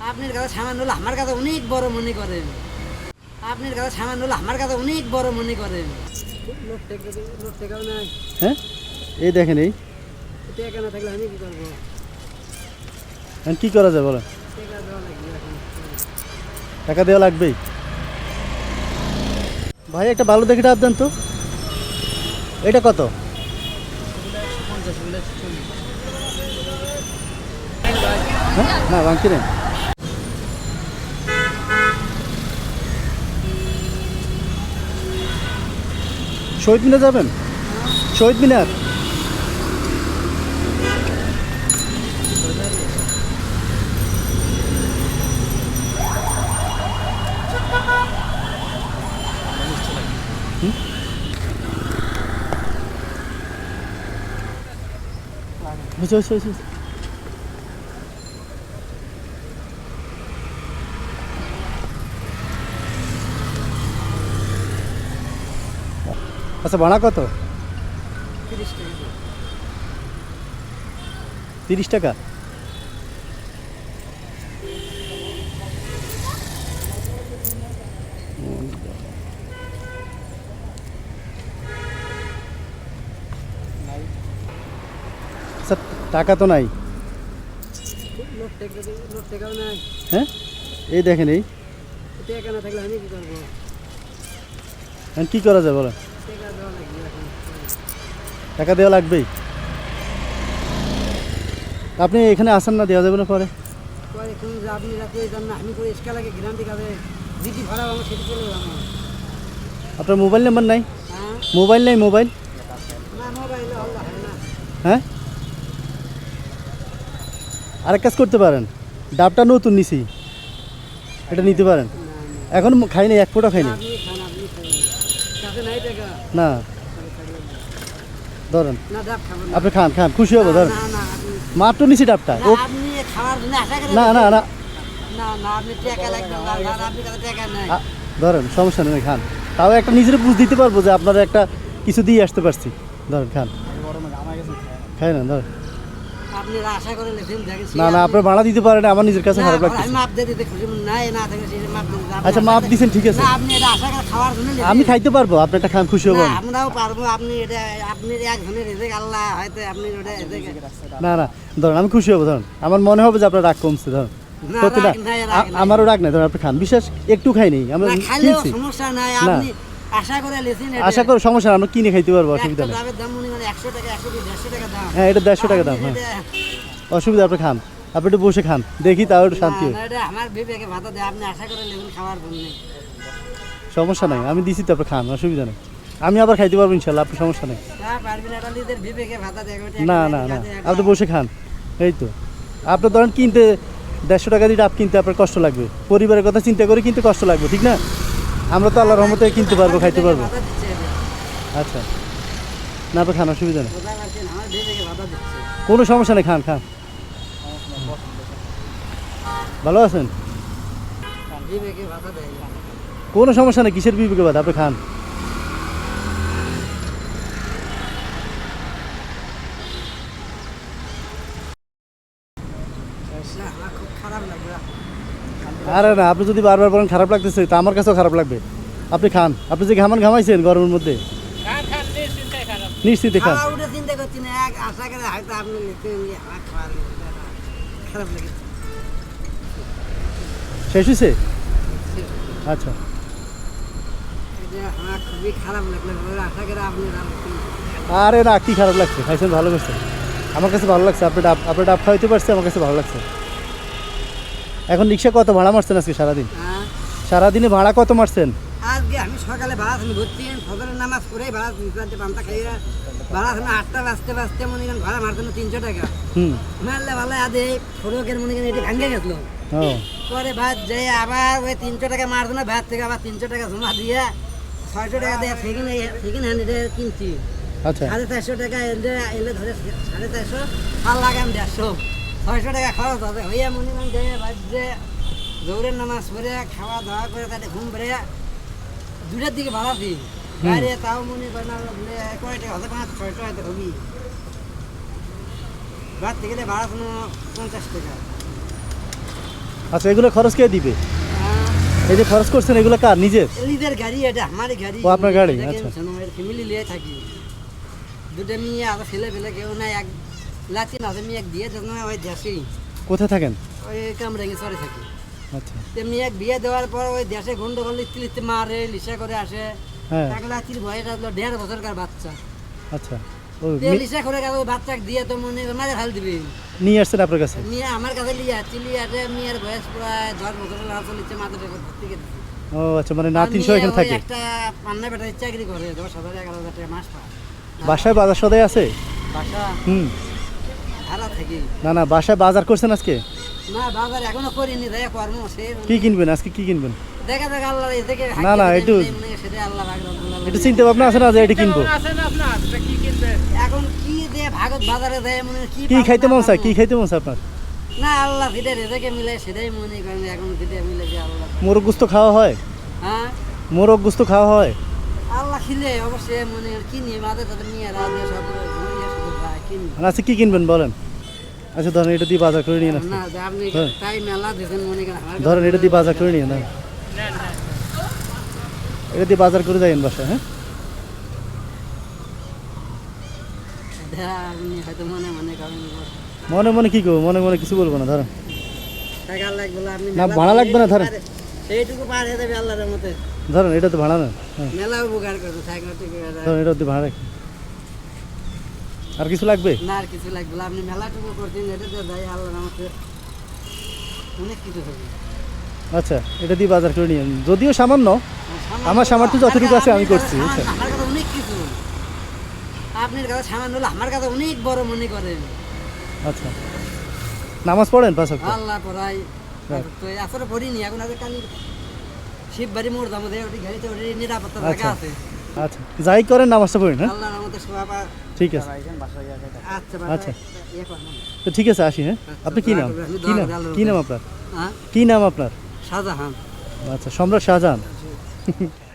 আপনার কাছে সামান্য হলো আমার কাছে অনেক বড় মনে করেন। আপনার কাছে সামান্য হলো আমার কাছে অনেক বড় মনে করেন। হ্যাঁ? এই দেখেন এই। টেকা না থাকলে আমি কি করব? কী করা যায় বলেন? টেকা দেওয়া লাগবেই। ভাই একটা ভালো দেখে ডাব দেন তো। এটা কত? হ্যাঁ? না ভাঙছি নেই। শহীদ মিনার যাবেন শহীদ মিনার হুম? হয়েছে, হয়েছে, হয়েছে, আচ্ছা ভাড়া কত? তিরিশ টাকা। তিরিশ টাকা? তো নাই। হ্যাঁ? এই দেখেন এই। টেকা না থাকলে আমি কি কী করা যায় বলেন? টেকা দেওয়া লাগবেই। আপনি এখানে আসেন না দেওয়া যাবে না পরে। পরে কোন যে আপনি রাতে যান না আমি করে ইস্কা লাগে গ্রান্তি খাবে দিদি ভাড়া আমার সেটি চলে আমার। আপনার মোবাইল নাম্বার নাই? হ্যাঁ। মোবাইল নাই মোবাইল? হ্যাঁ আরেক কাজ করতে পারেন ডাবটা নতুন নিছি। এটা নিতে পারেন। এখন খাইনি এক ফোঁটা খাইনি না। ধরেন। আপনি খান খান খুশি হব ধরেন। না না আপনি মাত্র নিছি ডাবটা। না, না না ধরেন সমস্যা নেই খান। তাও একটা নিজের বুঝ দিতে পারব যে আপনারা একটা কিছু দিয়ে আসতে পারছি। ধরেন খান। খাই না ধরেন। আশা দেখেন না না আপনার ভাড়া দিতে পারেন আমার নিজের কাছে খারাপ লাগছে আমি মাপ দিতে খুশি নাই না থাকে সেই মাপ দিতে। আচ্ছা, মাপ ঠিক আছে। না আপনি এটা আশা করে খাওয়ার জন্য আমি খাইতে পারব আপনি একটা খান খুশি হব না, আমি। আমরাও পারব আপনি এটা আপনি একজনের রেজেক আল্লাহ হয়তো আপনি ওটা না না ধরুন আমি খুশি হব ধরুন আমার মনে হবে যে আপনার রাগ কমছে ধরুন নাই, নাই। আমারও রাগ নাই ধরুন আপনি খান বিশেষ একটু খাইনি আমরা না সমস্যা নাই আপনি আশা করে লেছেন আশা করি সমস্যা আমরা কিনে খাইতে পারব অসুবিধা নেই। দাম মনে করেন টাকা একশো কি দেড়শো টাকা দাম। হ্যাঁ এটা দেড়শো টাকা দাম হ্যাঁ। অসুবিধা আপনি খান। আপনি একটু বসে খান দেখি তাও একটু শান্তি হয়। এটা আমার বিবেকে ভাতা দেয় আপনি আশা করে লেবেন খাওয়ার জন্য। সমস্যা নাই আমি দিছি তো আপনি খান অসুবিধা নেই। আমি আবার খাইতে পারব ইনশাল্লাহ আপনার সমস্যা নেই। না না না আপনি বসে খান এই তো। আপনার ধরেন কিনতে দেড়শো টাকা দিয়ে ডাব কিনতে আপনার কষ্ট লাগবে। পরিবারের কথা চিন্তা করে কিনতে কষ্ট লাগবে ঠিক না? আমরা তো আল্লাহর রহমতে কিনতে পারব, খাইতে পারব। আচ্ছা। না আপনি খান, অসুবিধা নেই। কোনো সমস্যা নেই, খান খান। ভালো আছেন। কোনো সমস্যা নেই, কিসের বিবেকে বাদ আপনি খান। খুব খারাপ লাগবে আরে না আপনি যদি বারবার বলেন খারাপ লাগতেছে তা আমার কাছেও খারাপ লাগবে। আপনি খান আপনি যে ঘামান ঘামাইছেন গরমের মধ্যে। নিশ্চিন্তে খান খাওয়া উঠে চিন্তা করছি না এক আশা করে হয়তো আপনি লিখতে আমার খাওয়ার খারাপ লাগে শেষ হয়েছে আচ্ছা। এটা আমার খুবই খারাপ লাগল ওই আশা করে আপনি রাখতেন। আরে না কি খারাপ লাগছে? খাইছেন ভালো করছে আমার কাছে ভালো লাগছে আপনি ডাব আপনি ডাব খাওয়াইতে পারছে আমার কাছে ভালো লাগছে। এখন রিক্সা কত ভাড়া মারছেন আজকে সারাদিন? হ্যাঁ। সারাদিনে ভাড়া কত মারছেন? আজকে আমি সকালে ভাড়া শুনে ভর্তি ফজরের নামাজ পড়ে ভাড়া নিতে পান্তা খাইয়া ভাড়া শুনে আটটা বাজতে বাজতে মনে করেন ভাড়া মারতেন তিনশো টাকা। হুম। মারলে ভালো আদে ফটকের মনে করেন এটি ভাঙ্গে গেছিল। পরে ভাত যে আবার ওই তিনশো টাকা মারতো না ভাত থেকে আবার তিনশো টাকা জমা দিয়ে ছয়শো টাকা দিয়ে সেকেন্ড সেকেন্ড হ্যান্ড এটা কিনছি। আচ্ছা। সাড়ে চারশো টাকা এলে এলে ধরে সাড়ে চারশো আর লাগাম দেড়শো। ছয়শো টাকা খরচ হবে হইয়া মনে করেন যে বাজছে দৌড়ের নামাজ পড়ে খাওয়া দাওয়া করে তাতে ঘুম পড়ে দুটার দিকে ভাড়া দিই বাইরে তাও মনে করেন আর বলে কয় টাকা হতে পাঁচ ছয়শো হয়তো হবি। থেকে গেলে ভাড়া কোনো পঞ্চাশ টাকা। আচ্ছা এগুলো খরচ কে দিবে? এই যে খরচ করছেন এগুলো কার নিজের নিজের গাড়ি এটা আমারই গাড়ি। ও, আপনার গাড়ি, আচ্ছা। ফ্যামিলি নিয়ে থাকি। দুটো মেয়ে আর ছেলে পেলে কেউ নাই এক লাচিন আছে মেয়ে এক দিয়ে যখন ওই দেশে। কোথায় থাকেন? ওই কামরাঙ্গি চরে থাকি। আচ্ছা। তো মেয়ে এক বিয়ে দেওয়ার পর ওই দেশে গন্ডগোল লিখতে মারে লিসা করে আসে। হ্যাঁ। এক লাচির ভয়ে আসলো দেড় বছরকার বাচ্চা। আচ্ছা। লিসা করে গেল বাচ্চাকে দিয়ে তো মনে মাঝে হাল দিবি। নিয়ে আসছেন আপনার কাছে? মেয়ে আমার কাছে লিয়ে আসছি লিয়ে আসে মেয়ের বয়স প্রায় দশ বছরের ভর্তি ও আচ্ছা মানে নাতিন সহ এখানে থাকে? একটা পান্না বেটার চাকরি করে দশ হাজার এগারো হাজার টাকা মাস পায়। বাসায় বাজার সদাই আছে? বাসা? হুম। না না বাসায় বাজার করছেন আজকে? না বাজার এখনও করিনি দেখ কর্ম সে কি কিনবেন? আজকে কি কিনবেন? দেখা আল্লাহ না, না, একটু- সেটা আল্লাহ একটু চিন্তা ভাবনা আছে না যে এটা কিনবো? এখন কি দে ভাগত বাজারে দেয় মনে কি কি খাইতে মন চায়? কি খাইতে মন চায় আপনার? না আল্লাহ রেজেকে মিলে সেটাই মনে করেন এখন মিলে যে আল্লাহ। মোরগ গুস্ত খাওয়া হয়? হ্যাঁ? মোরগ গুস্ত খাওয়া হয়? আল্লাহ খিলে অবশ্যই মনে কি নিয়ে মাঝে তাদের নিয়ে রাজে সব আজকে কি কিনবেন বলেন? আচ্ছা ধরেন এটা দিয়ে বাজার করে নিয়ে না। হ্যাঁ। মনে ধরেন এটা দিয়ে বাজার করে নিয়ে না। এটা দিয়ে বাজার করে যাইন বাসায় হ্যাঁ? হয়তো মনে মনে কি করব? মনে মনে কিছু বলব না ধরেন। না, ভাড়া লাগবে না, ধরেন। ধরেন এটা তো ভাড়া না হ্যাঁ। ধরেন এটা ভাড়া রাখি। আর কিছু লাগবে? না আর কিছু লাগবে না, আপনি মেলাটুকু করছেন এটা তো যাই আল্লাহর মতে অনেক কিছু হবে। আচ্ছা এটা দিয়ে বাজার করে নিয়ে যদিও সামান্য আমার সামর্থ্য যতটুকু আছে আমি করছি, আমার? কাছে অনেক কিছু। আপনার কাছে সামান্য হলে আমার কাছে অনেক বড় মনে করেন। আচ্ছা। নামাজ পড়েন পাঁচ? আল্লাহ পড়াই। হ্যাঁ। তো আসলে পড়িনি এখন আগে কালি শিববাড়ি মোড় দাম দেয় ওটি গাড়িতে ওটি নিরাপত্তা আচ্ছা। জায়গা আছে। আচ্ছা যাই করেন নামাজটা পড়েন হ্যাঁ? আল্লাহর ঠিক আছে। আচ্ছা আচ্ছা। আচ্ছা। তো ঠিক আছে আসি হ্যাঁ? আপনি কী নাম? কী নাম? কী নাম আপনার? কী কি নাম আপনার? শাহজাহান। আচ্ছা সম্রাট শাহজাহান।